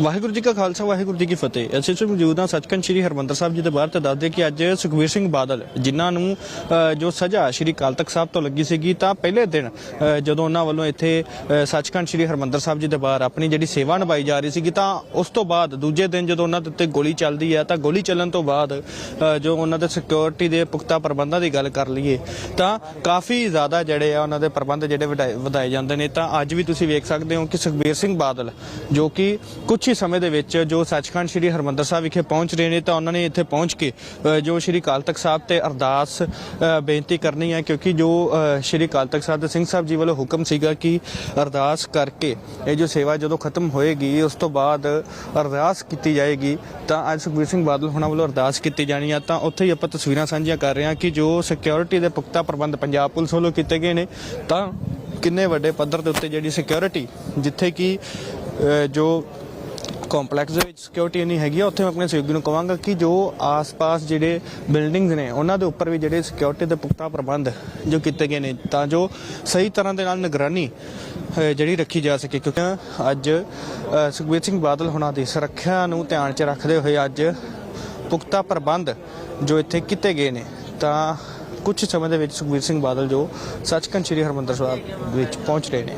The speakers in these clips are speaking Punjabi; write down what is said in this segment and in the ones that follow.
ਵਾਹਿਗੁਰੂ ਜੀ ਕਾ ਖਾਲਸਾ, ਵਾਹਿਗੁਰੂ ਜੀ ਕੀ ਫਤਿਹ। ਅਸੀਂ ਇਸ ਮੌਜੂਦ ਹਾਂ ਸੱਚਖੰਡ ਸ੍ਰੀ ਹਰਮੰਦਰ ਸਾਹਿਬ ਜੀ ਦੇ ਬਾਹਰ ਤੇ ਦੱਸਦੇ ਕਿ ਅੱਜ ਸੁਖਬੀਰ ਸਿੰਘ ਬਾਦਲ, ਜਿਨ੍ਹਾਂ ਨੂੰ ਜੋ ਸਜ਼ਾ ਸ੍ਰੀ ਅਕਾਲ ਤਖਤ ਸਾਹਿਬ ਤੋਂ ਲੱਗੀ ਸੀਗੀ, ਤਾਂ ਪਹਿਲੇ ਦਿਨ ਜਦੋਂ ਉਹਨਾਂ ਵੱਲੋਂ ਇੱਥੇ ਸੱਚਖੰਡ ਸ੍ਰੀ ਹਰਮੰਦਰ ਸਾਹਿਬ ਜੀ ਦੇ ਬਾਹਰ ਆਪਣੀ ਜਿਹੜੀ ਸੇਵਾ ਨਿਭਾਈ ਜਾ ਰਹੀ ਸੀਗੀ, ਤਾਂ ਉਸ ਤੋਂ ਬਾਅਦ ਦੂਜੇ ਦਿਨ ਜਦੋਂ ਉਹਨਾਂ ਦੇ ਉੱਤੇ ਗੋਲੀ ਚੱਲਦੀ ਹੈ, ਤਾਂ ਗੋਲੀ ਚੱਲਣ ਤੋਂ ਬਾਅਦ ਜੋ ਉਹਨਾਂ ਦੇ ਸਿਕਿਉਰਿਟੀ ਦੇ ਪੁਖਤਾ ਪ੍ਰਬੰਧਾਂ ਦੀ ਗੱਲ ਕਰ ਲਈਏ, ਤਾਂ ਕਾਫੀ ਜ਼ਿਆਦਾ ਜਿਹੜੇ ਆ ਉਹਨਾਂ ਦੇ ਪ੍ਰਬੰਧ ਜਿਹੜੇ ਵਧਾਏ ਵਧਾਏ ਜਾਂਦੇ ਨੇ, ਤਾਂ ਅੱਜ ਵੀ ਤੁਸੀਂ ਵੇਖ ਸਕਦੇ ਹੋ ਕਿ ਸੁਖਬੀਰ ਸਿੰਘ ਬਾਦਲ, ਜੋ ਕਿ ਕੁਝ ਹੀ ਸਮੇਂ ਦੇ ਵਿੱਚ ਜੋ ਸੱਚਖੰਡ ਸ੍ਰੀ ਹਰਮੰਦਰ ਸਾਹਿਬ ਵਿਖੇ ਪਹੁੰਚ ਰਹੇ ਨੇ, ਤਾਂ ਉਹਨਾਂ ਨੇ ਇੱਥੇ ਪਹੁੰਚ ਕੇ ਜੋ ਸ੍ਰੀ ਅਕਾਲ ਤਖਤ ਸਾਹਿਬ ਤੇ ਅਰਦਾਸ ਬੇਨਤੀ ਕਰਨੀ ਹੈ, ਕਿਉਂਕਿ ਜੋ ਸ੍ਰੀ ਅਕਾਲ ਤਖਤ ਸਾਹਿਬ ਦੇ ਸਿੰਘ ਸਾਹਿਬ ਜੀ ਵੱਲੋਂ ਹੁਕਮ ਸੀਗਾ ਕਿ ਅਰਦਾਸ ਕਰਕੇ ਇਹ ਜੋ ਸੇਵਾ ਜਦੋਂ ਖਤਮ ਹੋਏਗੀ, ਉਸ ਤੋਂ ਬਾਅਦ ਅਰਦਾਸ ਕੀਤੀ ਜਾਏਗੀ, ਤਾਂ ਅੱਜ ਸੁਖਬੀਰ ਸਿੰਘ ਬਾਦਲ ਹੋਣਾ ਵੱਲੋਂ ਅਰਦਾਸ ਕੀਤੀ ਜਾਣੀ ਆ। ਤਾਂ ਉੱਥੇ ਹੀ ਆਪਾਂ ਤਸਵੀਰਾਂ ਸਾਂਝੀਆਂ ਕਰ ਰਹੇ ਹਾਂ ਕਿ ਜੋ ਸਿਕਿਉਰਿਟੀ ਦੇ ਪੁਖਤਾ ਪ੍ਰਬੰਧ ਪੰਜਾਬ ਪੁਲਿਸ ਵੱਲੋਂ ਕੀਤੇ ਗਏ ਨੇ, ਤਾਂ ਕਿੰਨੇ ਵੱਡੇ ਪੱਧਰ ਦੇ ਉੱਤੇ ਜਿਹੜੀ ਸਿਕਿਉਰਿਟੀ ਜਿੱਥੇ ਕਿ ਜੋ ਕੰਪਲੈਕਸ ਦੇ ਵਿੱਚ ਸਿਕਿਉਰਿਟੀ ਨਹੀਂ ਹੈਗੀ ਆ, ਉੱਥੇ ਮੈਂ ਆਪਣੇ ਸਹਿਯੋਗੀ ਨੂੰ ਕਹਾਂਗਾ ਕਿ ਜੋ ਆਸ-ਪਾਸ ਜਿਹੜੇ ਬਿਲਡਿੰਗਸ ਨੇ, ਉਹਨਾਂ ਦੇ ਉੱਪਰ ਵੀ ਜਿਹੜੇ ਸਿਕਿਉਰਿਟੀ ਦੇ ਪੁਖਤਾ ਪ੍ਰਬੰਧ ਜੋ ਕੀਤੇ ਗਏ ਨੇ, ਤਾਂ ਜੋ ਸਹੀ ਤਰ੍ਹਾਂ ਦੇ ਨਾਲ ਨਿਗਰਾਨੀ ਜਿਹੜੀ ਰੱਖੀ ਜਾ ਸਕੇ। ਕਿਉਂਕਿ ਅੱਜ ਸੁਖਬੀਰ ਸਿੰਘ ਬਾਦਲ ਹੁਣਾਂ ਦੀ ਸੁਰੱਖਿਆ ਨੂੰ ਧਿਆਨ 'ਚ ਰੱਖਦੇ ਹੋਏ ਅੱਜ ਪੁਖਤਾ ਪ੍ਰਬੰਧ ਜੋ ਇੱਥੇ ਕੀਤੇ ਗਏ ਨੇ, ਤਾਂ ਕੁਝ ਸਮੇਂ ਦੇ ਵਿੱਚ ਸੁਖਬੀਰ ਸਿੰਘ ਬਾਦਲ ਜੋ ਸੱਚਖੰਡ ਸ੍ਰੀ ਹਰਮੰਦਰ ਸਾਹਿਬ ਵਿੱਚ ਪਹੁੰਚ ਰਹੇ ਨੇ।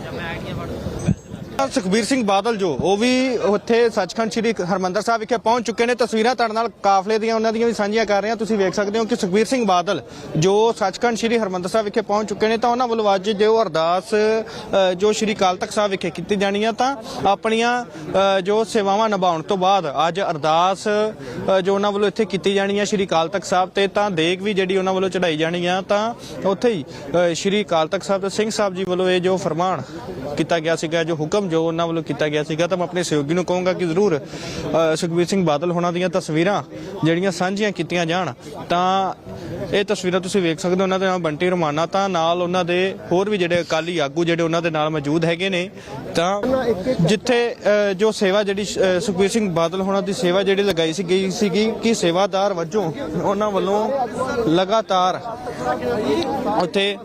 ਸੁਖਬੀਰ ਸਿੰਘ ਬਾਦਲ ਜੋ, ਉਹ ਵੀ ਉੱਥੇ ਸੱਚਖੰਡ ਸ੍ਰੀ ਹਰਮੰਦਰ ਸਾਹਿਬ ਵਿਖੇ ਪਹੁੰਚ ਚੁੱਕੇ ਨੇ। ਤਸਵੀਰਾਂ ਤੁਹਾਡੇ ਨਾਲ ਕਾਫਲੇ ਦੀਆਂ, ਉਹਨਾਂ ਦੀਆਂ ਵੀ ਸਾਂਝੀਆਂ ਕਰ ਰਹੇ ਹਾਂ। ਤੁਸੀਂ ਵੇਖ ਸਕਦੇ ਹੋ ਕਿ ਸੁਖਬੀਰ ਸਿੰਘ ਬਾਦਲ ਜੋ ਸੱਚਖੰਡ ਸ੍ਰੀ ਹਰਮੰਦਰ ਸਾਹਿਬ ਵਿਖੇ ਪਹੁੰਚ ਚੁੱਕੇ ਨੇ, ਤਾਂ ਉਹਨਾਂ ਵੱਲੋਂ ਅੱਜ ਜੋ ਅਰਦਾਸ ਜੋ ਸ੍ਰੀ ਅਕਾਲ ਤਖਤ ਸਾਹਿਬ ਵਿਖੇ ਕੀਤੀ ਜਾਣੀ ਆ, ਤਾਂ ਆਪਣੀਆਂ ਜੋ ਸੇਵਾਵਾਂ ਨਿਭਾਉਣ ਤੋਂ ਬਾਅਦ ਅੱਜ ਅਰਦਾਸ ਜੋ ਉਹਨਾਂ ਵੱਲੋਂ ਇੱਥੇ ਕੀਤੀ ਜਾਣੀ ਆ ਸ੍ਰੀ ਅਕਾਲ ਤਖਤ ਸਾਹਿਬ ਤੇ, ਤਾਂ ਦੇਗ ਵੀ ਜਿਹੜੀ ਉਹਨਾਂ ਵੱਲੋਂ ਚੜਾਈ ਜਾਣੀ ਆ, ਤਾਂ ਉੱਥੇ ਹੀ ਸ੍ਰੀ ਅਕਾਲ ਤਖਤ ਸਾਹਿਬ ਦੇ ਸਿੰਘ ਸਾਹਿਬ ਜੀ ਵੱਲੋਂ ਇਹ ਜੋ ਫਰਮਾਨ ਕੀਤਾ ਗਿਆ ਸੀਗਾ, ਜੋ ਹੁਕਮ ਜੋ ਉਹਨਾਂ ਵੱਲੋਂ ਕੀਤਾ ਗਿਆ ਸੀਗਾ ਤਾਂ ਮੈਂ ਆਪਣੇ ਸਹਿਯੋਗੀ ਨੂੰ ਕਹੂੰਗਾ ਕਿ ਜ਼ਰੂਰ ਸੁਖਬੀਰ ਸਿੰਘ ਬਾਦਲ ਹੋਣਾ ਦੀਆਂ ਤਸਵੀਰਾਂ ਜਿਹੜੀਆਂ ਸਾਂਝੀਆਂ ਕੀਤੀਆਂ ਜਾਣ ਤਾਂ ਇਹ ਤਸਵੀਰਾਂ ਤੁਸੀਂ ਵੇਖ ਸਕਦੇ ਹੋ ਉਹਨਾਂ ਦੇ ਨਾਲ ਬੰਟੀ ਰਮਾਨਾ ਤਾਂ ਨਾਲ ਉਹਨਾਂ ਦੇ ਹੋਰ ਵੀ ਜਿਹੜੇ ਅਕਾਲੀ ਆਗੂ ਜਿਹੜੇ ਉਹਨਾਂ ਦੇ ਨਾਲ ਮੌਜੂਦ ਹੈਗੇ ਨੇ ਤਾਂ ਜਿੱਥੇ ਅ, ਜੋ ਸੇਵਾ ਜਿਹੜੀ ਸੁਖਬੀਰ ਸਿੰਘ ਬਾਦਲ ਹੋਣਾ ਦੀ ਸੇਵਾ ਜਿਹੜੀ ਲਗਾਈ ਸੀ ਗਈ ਸੀਗੀ ਕਿ ਸੇਵਾਦਾਰ ਵਜੋਂ ਉਹਨਾਂ ਵੱਲੋਂ ਲਗਾਤਾਰ ਉੱਥੇ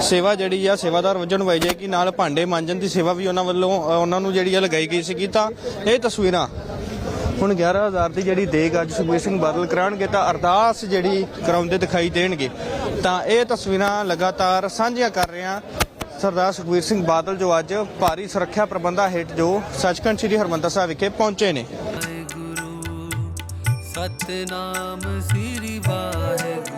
ਸੇਵਾ ਜਿਹੜੀ ਆ, ਸੇਵਾਦਾਰ ਵਜੋਂ ਨਿਭਾਈ ਜਾਏਗੀ, ਨਾਲ ਭਾਂਡੇ ਮਾਂਜਣ ਦੀ ਸੇਵਾ ਵੀ ਉਹਨਾਂ ਵੱਲੋਂ ਉਹਨਾਂ ਨੂੰ ਜਿਹੜੀ ਆ ਲਗਾਈ ਗਈ ਸੀਗੀ ਤਾਂ ਇਹ ਤਸਵੀਰਾਂ। ਹੁਣ 11000 ਦੀ ਜਿਹੜੀ ਦੇਗ ਅੱਜ ਸੁਖਬੀਰ ਸਿੰਘ ਬਾਦਲ ਕਰਾਉਣਗੇ ਤਾਂ ਅਰਦਾਸ ਜਿਹੜੀ ਕਰਾਉਂਦੇ ਦਿਖਾਈ ਦੇਣਗੇ। ਤਾਂ ਇਹ ਤਸਵੀਰਾਂ ਲਗਾਤਾਰ ਸਾਂਝੀਆਂ ਕਰ ਰਹੇ ਹਾਂ। ਸਰਦਾਰ ਸੁਖਬੀਰ ਸਿੰਘ ਬਾਦਲ ਜੋ ਅੱਜ ਭਾਰੀ ਸੁਰੱਖਿਆ ਪ੍ਰਬੰਧਾਂ ਹੇਠ ਜੋ ਸੱਚਖੰਡ ਸ੍ਰੀ ਹਰਮੰਦਰ ਸਾਹਿਬ ਵਿਖੇ ਪਹੁੰਚੇ ਨੇ। ਸਤਨਾਮ ਸ੍ਰੀ ਵਾਹਿਗੁਰੂ।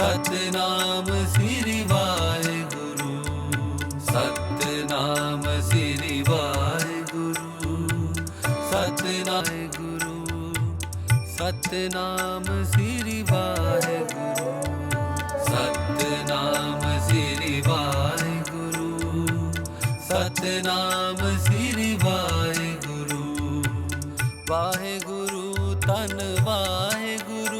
ਸਤਨਾਮ ਸ੍ਰੀ ਵਾਹਿਗੁਰੂ, ਸਤਨਾਮ ਸ੍ਰੀ ਵਾਹਿਗੁਰੂ, ਸਤਨਾਮ ਗੁਰੂ ਸਤਨਾਮ ਸ੍ਰੀ ਵਾਹਿਗੁਰੂ, ਸਤਨਾਮ ਸ੍ਰੀ ਵਾਹਿਗੁਰੂ, ਸਤਨਾਮ ਸ੍ਰੀ ਵਾਹਿਗੁਰੂ। ਵਾਹਿਗੁਰੂ ਤਨ ਵਾਹਿਗੁਰੂ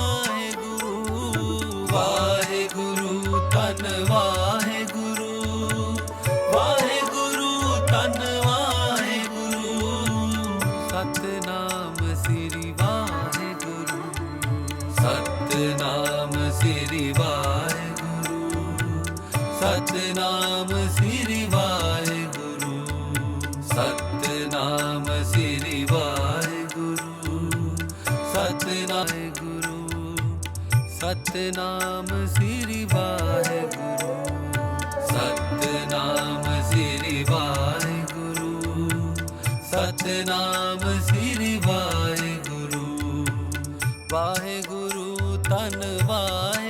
ਸ੍ਰੀ ਵਾਹਿਗੁਰੂ। ਸਤਨਾਮ ਸ੍ਰੀ ਵਾਹਿਗੁਰੂ। ਸਤਨਾਮ ਸ੍ਰੀ ਵਾਹਿਗੁਰੂ। ਸਤਨਾਮ ਸ੍ਰੀ ਵਾਹਿਗੁਰੂ। ਸਤਨਾਮ ਗੁਰੂ ਸਤਨਾਮ ਸ੍ਰੀ ਵਾਹਿਗੁਰੂ। ਸਤਨਾਮ ਸ੍ਰੀ ਵਾਹਿਗੁਰੂ ਵਾਹਿਗੁਰੂ ਧੰਨ ਵਾਹਿ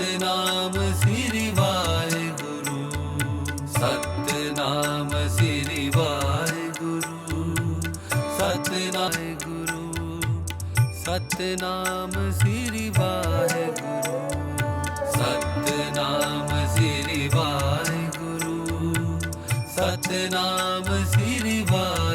ਸਤਨਾਮ ਸ੍ਰੀ ਵਾਹਿਗੁਰੂ। ਸਤਨਾਮ ਸ੍ਰੀ ਵਾਹਿਗੁਰੂ। ਸਤਨਾਮ ਗੁਰੂ ਸਤਨਾਮ ਸ੍ਰੀ ਵਾਹਿਗੁਰੂ। ਸਤਨਾਮ ਸ੍ਰੀ ਵਾਹਿਗੁਰੂ। ਸਤਨਾਮ ਸ੍ਰੀ